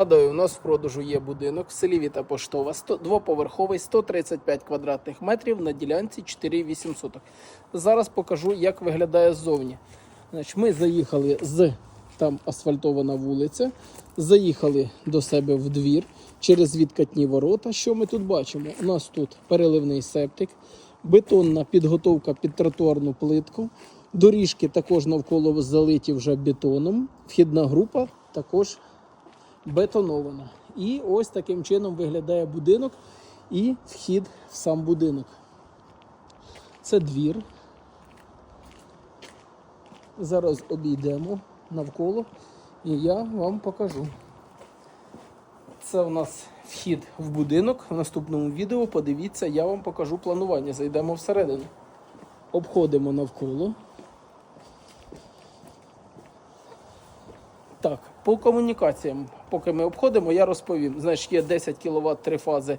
Нагадую, у нас в продажу є будинок в селі Віта Поштова, 100, двоповерховий, 135 квадратних метрів на ділянці 4,8 соток. Зараз покажу, як виглядає ззовні. Значить, ми заїхали з там асфальтована вулиця, заїхали до себе в двір через відкатні ворота. Що ми тут бачимо? У нас тут переливний септик, бетонна підготовка під тротуарну плитку. Доріжки також навколо залиті вже бетоном. Вхідна група також бетонована. І ось таким чином виглядає будинок і вхід в сам будинок. Це двір. Зараз обійдемо навколо і я вам покажу. Це у нас вхід в будинок. В наступному відео подивіться, я вам покажу планування. Зайдемо всередину. Обходимо навколо. Так, по комунікаціям, поки ми обходимо, я розповім. Значить, є 10 кВт три фази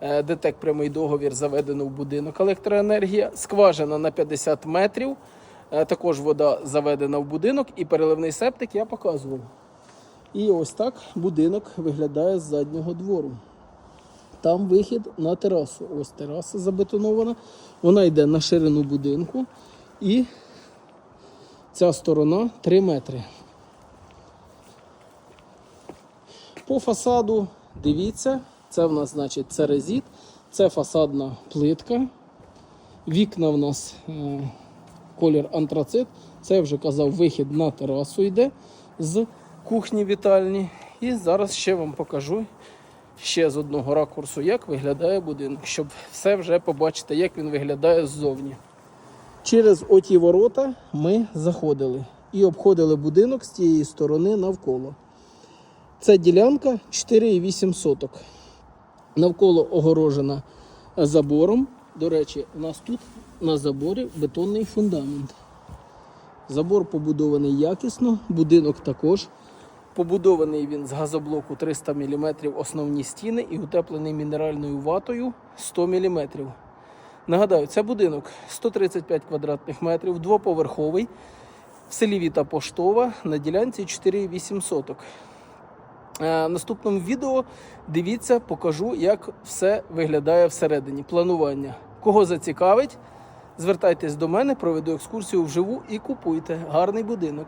е, ДТЕК прямий договір заведено в будинок електроенергія, скважина на 50 метрів. е, Також вода заведена в будинок і переливний септик я показував. І ось так будинок виглядає з заднього двору. Там вихід на терасу. Ось тераса забетонована. Вона йде на ширину будинку. І ця сторона 3 метри. По фасаду дивіться, це в нас значить церезіт, це фасадна плитка. Вікна в нас е, колір антрацит. Це я вже казав, вихід на терасу йде з кухні вітальні. І зараз ще вам покажу ще з одного ракурсу, як виглядає будинок, щоб все вже побачити, як він виглядає ззовні. Через оті ворота ми заходили і обходили будинок з тієї сторони навколо. Це ділянка 4,8 соток. Навколо огорожена забором. До речі, у нас тут на заборі бетонний фундамент. Забор побудований якісно, будинок також. Побудований він з газоблоку 300 мм основні стіни і утеплений мінеральною ватою 100 мм. Нагадаю, це будинок 135 квадратних метрів, двоповерховий, в селі Віта Поштова на ділянці 4,8 соток. Е, Наступному відео дивіться, покажу, як все виглядає всередині. Планування. Кого зацікавить, звертайтесь до мене, проведу екскурсію вживу і купуйте гарний будинок.